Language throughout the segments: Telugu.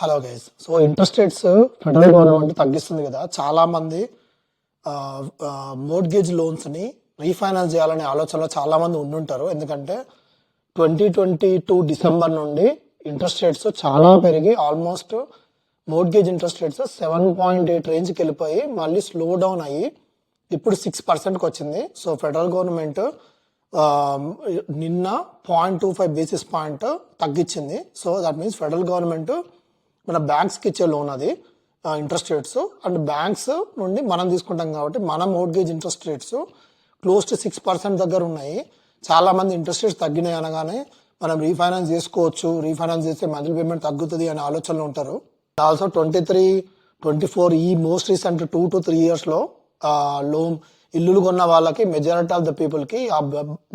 Hello guys so interest rates federal government తగ్గిస్తుంది కదా. చాలామంది మోర్గేజ్ లోన్స్ని రీఫైనాన్స్ చేయాలనే ఆలోచనలో చాలామంది ఉండుంటారు. ఎందుకంటే ట్వంటీ ట్వంటీ టూ డిసెంబర్ నుండి ఇంట్రెస్ట్ రేట్స్ చాలా పెరిగి almost mortgage interest rates seven point eight రేంజ్కి వెళ్ళిపోయి మళ్ళీ స్లో డౌన్ అయ్యి ఇప్పుడు సిక్స్ పర్సెంట్కి వచ్చింది సో ఫెడరల్ గవర్నమెంట్ నిన్న point two five basis point తగ్గించింది. So that means federal government మన బ్యాంక్స్కి ఇచ్చే లోన్ అది ఇంట్రెస్ట్ రేట్స్ అండ్ బ్యాంక్స్ నుండి మనం తీసుకుంటాం కాబట్టి మన mortgage interest rates close to six percent దగ్గర ఉన్నాయి. చాలామంది ఇంట్రెస్ట్ రేట్స్ తగ్గినాయి అనగానే మనం రీఫైనాన్స్ చేసుకోవచ్చు. రీఫైనాన్స్ చేస్తే మంత్లీ పేమెంట్ తగ్గుతుంది అనే ఆలోచనలో ఉంటారు. Also twenty three twenty four ఈ most recent two to three ఇయర్స్లో లోన్ ఇల్లులు కొన్న వాళ్ళకి మెజారిటీ ఆఫ్ ద పీపుల్కి ఆ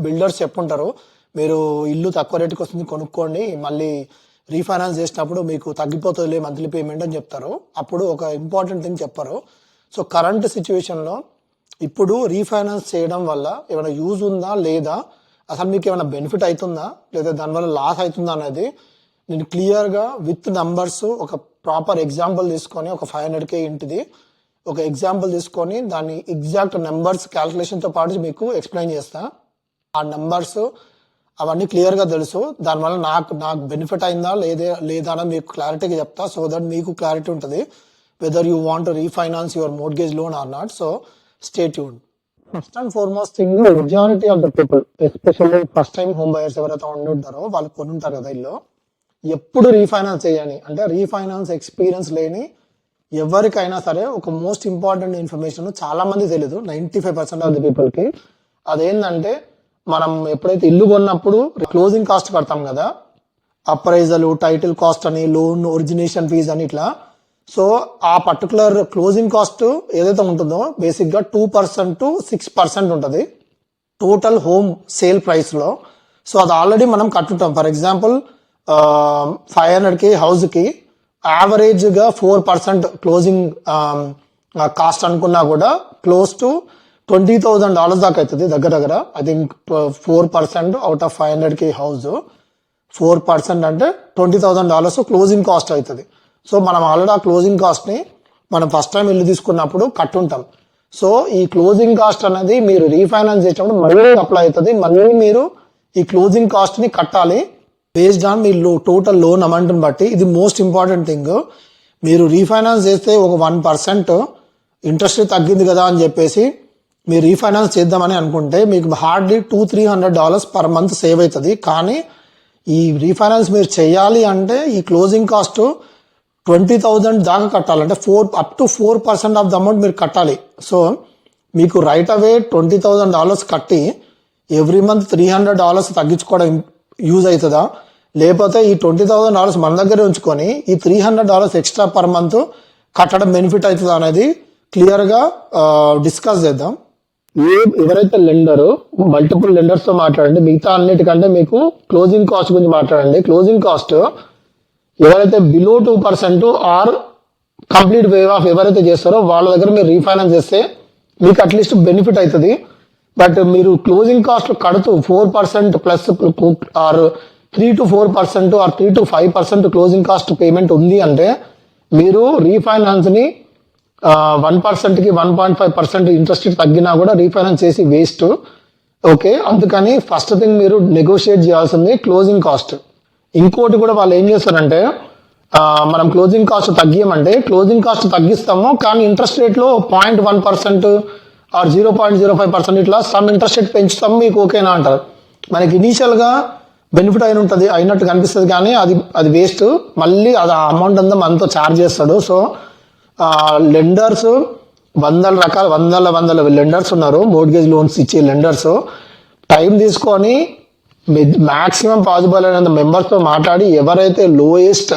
బిల్డర్స్ చెప్పుంటారు మీరు ఇల్లు తక్కువ రేటుకి వస్తుంది కొనుక్కోండి మళ్ళీ రీఫైనాన్స్ చేసినప్పుడు మీకు తగ్గిపోతుందిలే మంత్లీ పేమెంట్ అని చెప్తారు. అప్పుడు ఒక ఇంపార్టెంట్ థింగ్ చెప్పరు. సో కరెంట్ సిచ్యువేషన్లో ఇప్పుడు రీఫైనాన్స్ చేయడం వల్ల ఏమైనా యూజ్ ఉందా లేదా? అసలు మీకు ఏమైనా బెనిఫిట్ అవుతుందా? లేదా దానివల్ల లాస్ అవుతుందా అనేది నేను క్లియర్గా విత్ నంబర్స్ ఒక ప్రాపర్ ఎగ్జాంపుల్ తీసుకొని ఒక ఫైవ్ హండ్రెడ్ కే ఇంటిది ఒక ఎగ్జాంపుల్ తీసుకొని దాని ఎగ్జాక్ట్ నెంబర్స్ క్యాల్కులేషన్తో పాటు మీకు ఎక్స్ప్లెయిన్ చేస్తా. ఆ నెంబర్స్ అవన్నీ క్లియర్గా తెలుసు. దానివల్ల నాకు నాకు బెనిఫిట్ అయిందా లేదే లేదా అని మీకు క్లారిటీగా చెప్తా. సో దట్ మీకు క్లారిటీ ఉంటుంది whether you want refinance your mortgage loan or not so stay tune first and foremost thing majority of the people especially first time home buyers ఎవరైతే ఉండి ఉంటారో వాళ్ళు కొనుంటారు కదా ఇల్లు. ఎప్పుడు రీఫైనాన్స్ చేయాలి? అంటే రీఫైనాన్స్ ఎక్స్పీరియన్స్ లేని ఎవరికైనా సరే ఒక మోస్ట్ ఇంపార్టెంట్ ఇన్ఫర్మేషన్ చాలా మంది తెలియదు ninety five percent of the పీపుల్కి. అదేంటంటే మనం ఎప్పుడైతే ఇల్లు కొన్నప్పుడు క్లోజింగ్ కాస్ట్ కడతాం కదా అప్రైజలు టైటిల్ కాస్ట్ అని లోన్ ఒరిజినేషన్ ఫీజ్ అని ఇట్లా. సో ఆ పర్టికులర్ క్లోజింగ్ కాస్ట్ ఏదైతే ఉంటుందో బేసిక్గా two percent to six percent ఉంటుంది. టోటల్ హోమ్ సేల్ ప్రైస్లో. సో అది ఆల్రెడీ మనం కట్టుంటాం ఫర్ ఎగ్జాంపుల్ ఫైవ్ హండ్రెడ్కి హౌస్కి యావరేజ్గా ఫోర్ పర్సెంట్ క్లోజింగ్ కాస్ట్ అనుకున్నా కూడా close to twenty thousand dollars దాకా అవుతుంది దగ్గర దగ్గర. I think four percent out of five హండ్రెడ్కి హౌస్ ఫోర్ పర్సెంట్ అంటే twenty thousand dollars closing cost అవుతుంది సో మనం ఆల్రెడీ ఆ క్లోజింగ్ కాస్ట్ని మనం ఫస్ట్ టైం ఇల్లు తీసుకున్నప్పుడు కట్టుంటాం. సో ఈ క్లోజింగ్ కాస్ట్ అనేది మీరు రీఫైనాన్స్ చేసినప్పుడు మళ్ళీ అప్లై అవుతుంది మళ్ళీ మీరు ఈ క్లోజింగ్ కాస్ట్ని కట్టాలి. బేస్డ్ ఆన్ మీ లో టోటల్ లోన్ అమౌంట్ బట్టి ఇది మోస్ట్ ఇంపార్టెంట్ థింగ్ మీరు రీఫైనాన్స్ చేస్తే ఒక వన్ పర్సెంట్ ఇంట్రెస్ట్ తగ్గింది కదా అని చెప్పేసి మీరు రీఫైనాన్స్ చేద్దామని అనుకుంటే మీకు hardly two three hundred dollars per month save అవుతుంది. కానీ ఈ రీఫైనాన్స్ మీరు చేయాలి అంటే ఈ క్లోజింగ్ కాస్ట్ ట్వంటీ థౌజండ్ దాకా కట్టాలి అంటే four up to four percent of the amount మీరు కట్టాలి. సో మీకు right away twenty thousand dollars కట్టి every month three hundred dollars తగ్గించుకోవడం యూజ్ అవుతుందా? లేకపోతే ఈ ట్వంటీ థౌసండ్ డాలర్స్ మన దగ్గర ఉంచుకొని ఈ three hundred dollars extra per month కట్టడం బెనిఫిట్ అవుతుందా అనేది క్లియర్గా డిస్కస్ uh, చేద్దాం. ఏ ఎవరైతే లెండర్ మల్టిపుల్ లెండర్స్తో మాట్లాడండి మిగతా అన్నిటికంటే మీకు క్లోజింగ్ కాస్ట్ గురించి మాట్లాడండి. క్లోజింగ్ కాస్ట్ ఎవరైతే below two percent or complete waive off ఎవరైతే చేస్తారో వాళ్ళ దగ్గర మీరు రీఫైనాన్స్ చేస్తే మీకు అట్లీస్ట్ బెనిఫిట్ అవుతుంది బట్ మీరు క్లోజింగ్ కాస్ట్ కడుతూ four percent plus or three to four percent or three to five percent closing cost payment ఉంది అంటే మీరు రీఫైనాన్స్ని వన్ పర్సెంట్కి one point five percent interest తగ్గినా కూడా రీఫైనాన్స్ చేసి వేస్ట్ ఓకే అందుకని ఫస్ట్ థింగ్ మీరు నెగోషియేట్ చేయాల్సింది క్లోజింగ్ కాస్ట్ ఇంకోటి కూడా వాళ్ళు ఏం చేస్తారంటే మనం క్లోజింగ్ కాస్ట్ తగ్గియమంటే క్లోజింగ్ కాస్ట్ తగ్గిస్తాము కానీ ఇంట్రెస్ట్ రేట్లో point one percent or zero point zero five percent ఇట్లా సమ్ ఇంట్రెస్ట్ రేట్ పెంచుతాం మీకు ఓకేనా అంటారు. మనకి ఇనీషియల్గా బెనిఫిట్ అయిన ఉంటుంది అయినట్టు కనిపిస్తుంది కానీ అది అది వేస్ట్ మళ్ళీ అది ఆ అమౌంట్ అంతా మనతో ఛార్జ్ చేస్తాడు. సో లెండర్స్ వందల రకాల వందల వందల లెండర్స్ ఉన్నారు. మోర్గేజ్ లోన్స్ ఇచ్చే లెండర్స్ టైం తీసుకొని మాక్సిమం పాసిబుల్ అయినంత మెంబర్స్తో మాట్లాడి ఎవరైతే లోయెస్ట్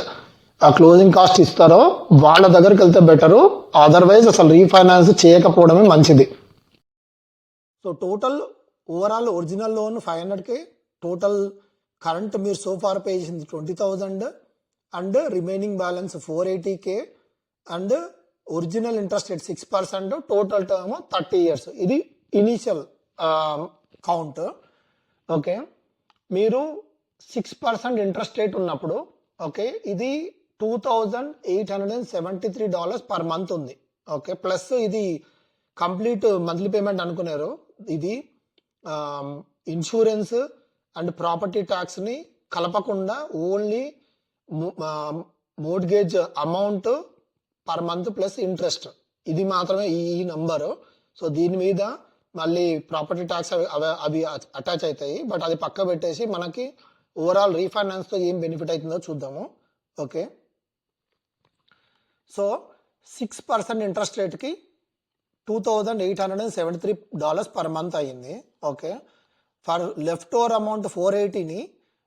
ఆ క్లోజింగ్ కాస్ట్ ఇస్తారో వాళ్ళ దగ్గరికి వెళ్తే బెటరు అదర్వైజ్ అసలు రీఫైనాన్స్ చేయకపోవడమే మంచిది. So total overall original loan five హండ్రెడ్కి టోటల్ కరెంట్ మీరు సోఫార్ పే చేసింది twenty thousand and remaining balance four eighty K and original interest rate six percent total term thirty years. ఇది ఇనీషియల్ కౌంట్. ఓకే. మీరు సిక్స్ పర్సెంట్ ఇంట్రెస్ట్ రేట్ ఉన్నప్పుడు ఓకే ఇది two thousand eight hundred and seventy three dollars per month ఉంది. ఓకే. ప్లస్ ఇది కంప్లీట్ మంత్లీ పేమెంట్ అనుకున్నారు. ఇది ఇన్సూరెన్స్ అండ్ ప్రాపర్టీ ట్యాక్స్ని కలపకుండా only mortgage amount per month plus interest ఇది మాత్రమే ఈ నంబరు సో దీని మీద మళ్ళీ ప్రాపర్టీ ట్యాక్స్ అవి అవి- అవి అటాచ్ అవుతాయి బట్ అది పక్క పెట్టేసి మనకి ఓవరాల్ రీఫైనాన్స్తో ఏం బెనిఫిట్ అవుతుందో చూద్దాము. Okay so six percent interest రేట్కి two thousand eight hundred and seventy three dollars per month అయ్యింది. Okay for left over amount four ఎయిటీని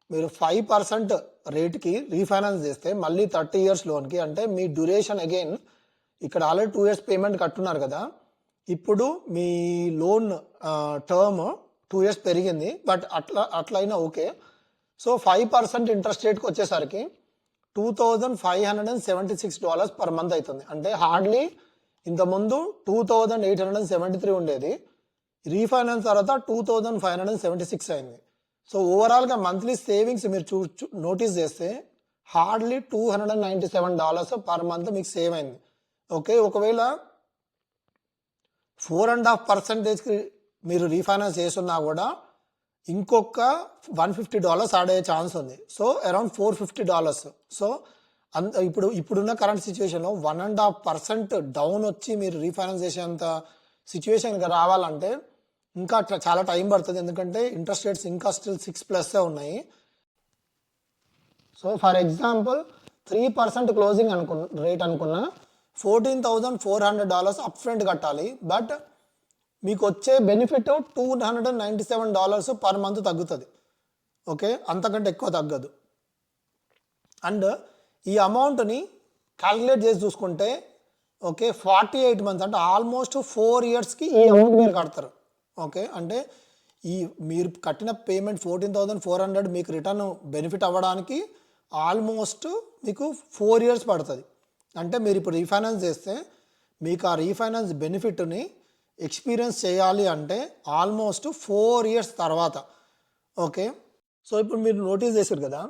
మీరు ఫైవ్ పర్సెంట్ రేట్కి రీఫైనాన్స్ చేస్తే మళ్ళీ థర్టీ ఇయర్స్ లోన్కి అంటే మీ డ్యూరేషన్ అగైన్ ఇక్కడ ఆల్రెడీ టూ ఇయర్స్ పేమెంట్ కట్టున్నారు కదా. ఇప్పుడు మీ లోన్ టర్మ్ టూ ఇయర్స్ పెరిగింది బట్ అట్లా అట్లయినా okay. So five percent interest రేట్కి వచ్చేసరికి two thousand five hundred and seventy six dollars per month అవుతుంది అంటే హార్డ్లీ ఇంతకుముందు two thousand eight hundred and seventy three ఉండేది. రీఫైనాన్స్ తర్వాత two thousand five hundred and seventy six అయింది. సో ఓవరాల్గా మంత్లీ సేవింగ్స్ మీరు చూ నోటీస్ చేస్తే hardly two hundred and ninety seven dollars per month మీకు సేవ్ అయింది. ఓకే ఒకవేళ ఫోర్ అండ్ హాఫ్ పర్సెంటేజ్కి మీరు రీఫైనాన్స్ చేస్తున్నా కూడా ఇంకొక వన్ ఫిఫ్టీ డాలర్స్ యాడ్ అయ్యే ఛాన్స్ ఉంది. So around four fifty dollars so అంత ఇప్పుడు ఇప్పుడున్న కరెంట్ సిచ్యువేషన్లో one and half percent down వచ్చి మీరు రీఫైనాన్స్ చేసేంత సిచ్యువేషన్కి రావాలంటే ఇంకా చాలా టైం పడుతుంది. ఎందుకంటే ఇంట్రెస్ట్ రేట్స్ ఇంకా స్టిల్ సిక్స్ ప్లస్ ఉన్నాయి. So for example three percent closing అనుకు రేట్ అనుకున్నా fourteen thousand four hundred dollars up front కట్టాలి. బట్ మీకు వచ్చే benefit two hundred and ninety seven dollars per month తగ్గుతుంది. ఓకే? అంతకంటే ఎక్కువ తగ్గదు. అండ్ ఈ అమౌంట్ని క్యాలిక్యులేట్ చేసి చూసుకుంటే ఓకే ఫార్టీ ఎయిట్ మంత్స్ అంటే ఆల్మోస్ట్ ఫోర్ ఇయర్స్కి ఈ అమౌంట్ మీరు కడతారు. ఓకే? అంటే ఈ మీరు కట్టిన payment fourteen thousand four hundred మీకు రిటర్న్ బెనిఫిట్ అవ్వడానికి ఆల్మోస్ట్ మీకు ఫోర్ ఇయర్స్ పడుతుంది. అంటే మీరు ఇప్పుడు రీఫైనాన్స్ చేస్తే మీకు ఆ రీఫైనాన్స్ బెనిఫిట్ని ఎక్స్పీరియన్స్ చేయాలి అంటే ఆల్మోస్ట్ ఫోర్ ఇయర్స్ తర్వాత. ఓకే? సో ఇప్పుడు మీరు నోటీస్ చేశారు కదా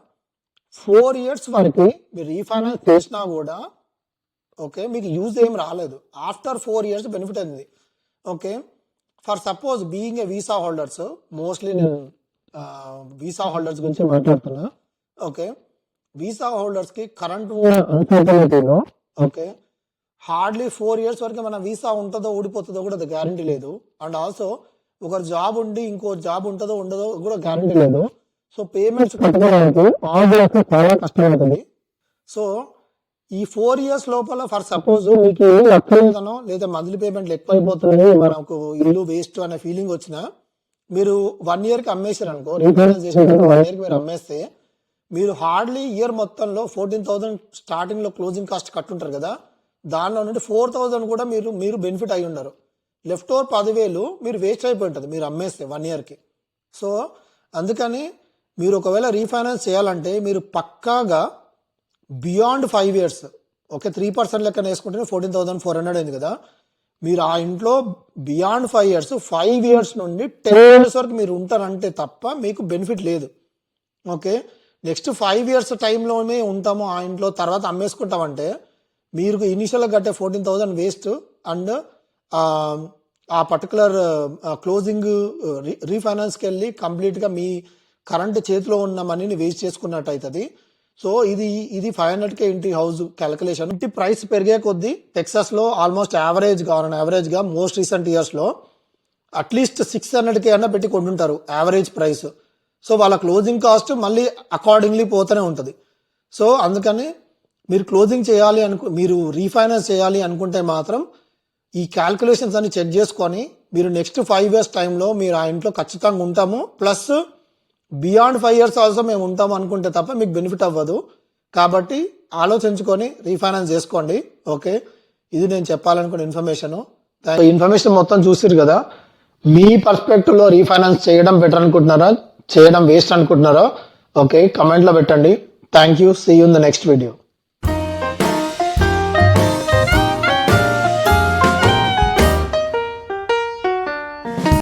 ఫోర్ ఇయర్స్ వరకు మీరు రీఫైనాన్స్ చేసినా కూడా ఓకే మీకు యూజ్ ఏం రాలేదు. ఆఫ్టర్ ఫోర్ ఇయర్స్ బెనిఫిట్ అయింది. Okay? For suppose being a visa holders mostly నేను వీసా హోల్డర్స్ గురించి మాట్లాడుతున్నా. ఓకే. వీసా హోల్డర్స్కి కరెంట్ అన్సర్టనిటీలో ఓకే. హార్డ్లీ ఫోర్ ఇయర్స్ వరకు మన వీసా ఉంటుందో ఊడిపోతుందో కూడా గ్యారంటీ లేదు. అండ్ ఆల్సో ఒక జాబ్ ఉండి ఇంకో జాబ్ ఉంటుందో ఉండదో కూడా గ్యారంటీ లేదు. సో పేమెంట్స్ కట్టుకోవడానికి చాలా కష్టమవుతుంది సో ఈ ఫోర్ ఇయర్స్ లోపల ఫర్ సపోజ్ మీకు ఇల్లు లక్షలేదనో లేదా మంత్లీ పేమెంట్లు ఎక్కువైపోతున్నాయి మనకు ఇల్లు వేస్ట్ అనే ఫీలింగ్ వచ్చినా మీరు వన్ ఇయర్కి అమ్మేసారు అనుకో రీఫైనాన్స్ చేసిన వన్ ఇయర్కి మీరు అమ్మేస్తే మీరు హార్డ్లీ ఇయర్ మొత్తంలో ఫోర్టీన్ థౌసండ్ స్టార్టింగ్లో క్లోజింగ్ కాస్ట్ కట్టుంటారు కదా దానిలో నుండి ఫోర్ థౌసండ్ కూడా మీరు మీరు బెనిఫిట్ అయి ఉన్నారు లెఫ్ట్ ఓవర్ పదివేలు మీరు వేస్ట్ అయిపోయి ఉంటుంది మీరు అమ్మేస్తే వన్ ఇయర్కి సో అందుకని మీరు ఒకవేళ రీఫైనాన్స్ చేయాలంటే మీరు పక్కాగా beyond five years. Okay three percent లెక్కన వేసుకుంటే ఫోర్టీన్ థౌసండ్ ఫోర్ హండ్రెడ్ అయింది కదా. మీరు ఆ ఇంట్లో beyond five years five years నుండి టెన్ ఇయర్స్ వరకు మీరు ఉంటారంటే తప్ప మీకు బెనిఫిట్ లేదు. ఓకే నెక్స్ట్ ఫైవ్ ఇయర్స్ టైంలోనే ఉంటాము ఆ ఇంట్లో తర్వాత అమ్మేసుకుంటామంటే మీరు ఇనిషియల్గా కట్టే ఫోర్టీన్ థౌజండ్ వేస్ట్ అండ్ ఆ పర్టికులర్ క్లోజింగ్ రీఫైనాన్స్కి వెళ్ళి కంప్లీట్గా మీ కరెంట్ చేతిలో ఉన్న మనీని వేస్ట్ చేసుకున్నట్టు అవుతుంది. సో ఇది ఇది ఫైవ్ హండ్రెడ్కే ఇంటి హౌస్ క్యాలిక్యులేషన్ ఇంటి ప్రైస్ పెరిగే కొద్దీ టెక్సాస్లో ఆల్మోస్ట్ యావరేజ్గా యావరేజ్గా మోస్ట్ రీసెంట్ ఇయర్స్లో అట్లీస్ట్ సిక్స్ హండ్రెడ్కి అన్న పెట్టి కొంటుంటారు యావరేజ్ ప్రైస్ సో వాళ్ళ క్లోజింగ్ కాస్ట్ మళ్ళీ అకార్డింగ్లీ పోతూనే ఉంటుంది. సో అందుకని మీరు క్లోజింగ్ చేయాలి అనుకు మీరు రీఫైనాన్స్ చేయాలి అనుకుంటే మాత్రం ఈ క్యాల్కులేషన్స్ అన్ని చెక్ చేసుకొని మీరు నెక్స్ట్ ఫైవ్ ఇయర్స్ టైంలో మీరు ఆ ఇంట్లో ఖచ్చితంగా ఉంటాము. Plus beyond five years also మేము ఉంటాము అనుకుంటే తప్ప మీకు బెనిఫిట్ అవ్వదు. కాబట్టి ఆలోచించుకొని రీఫైనాన్స్ చేసుకోండి. ఓకే ఇది నేను చెప్పాలనుకున్న ఇన్ఫర్మేషన్ ఇన్ఫర్మేషన్ మొత్తం చూసిరు కదా? మీ పర్స్పెక్టివ్లో రీఫైనాన్స్ చేయడం బెటర్ అనుకుంటున్నారా? చేయడం వేస్ట్ అనుకుంటున్నారా? ఓకే కమెంట్లో పెట్టండి. Thank you see you in the next video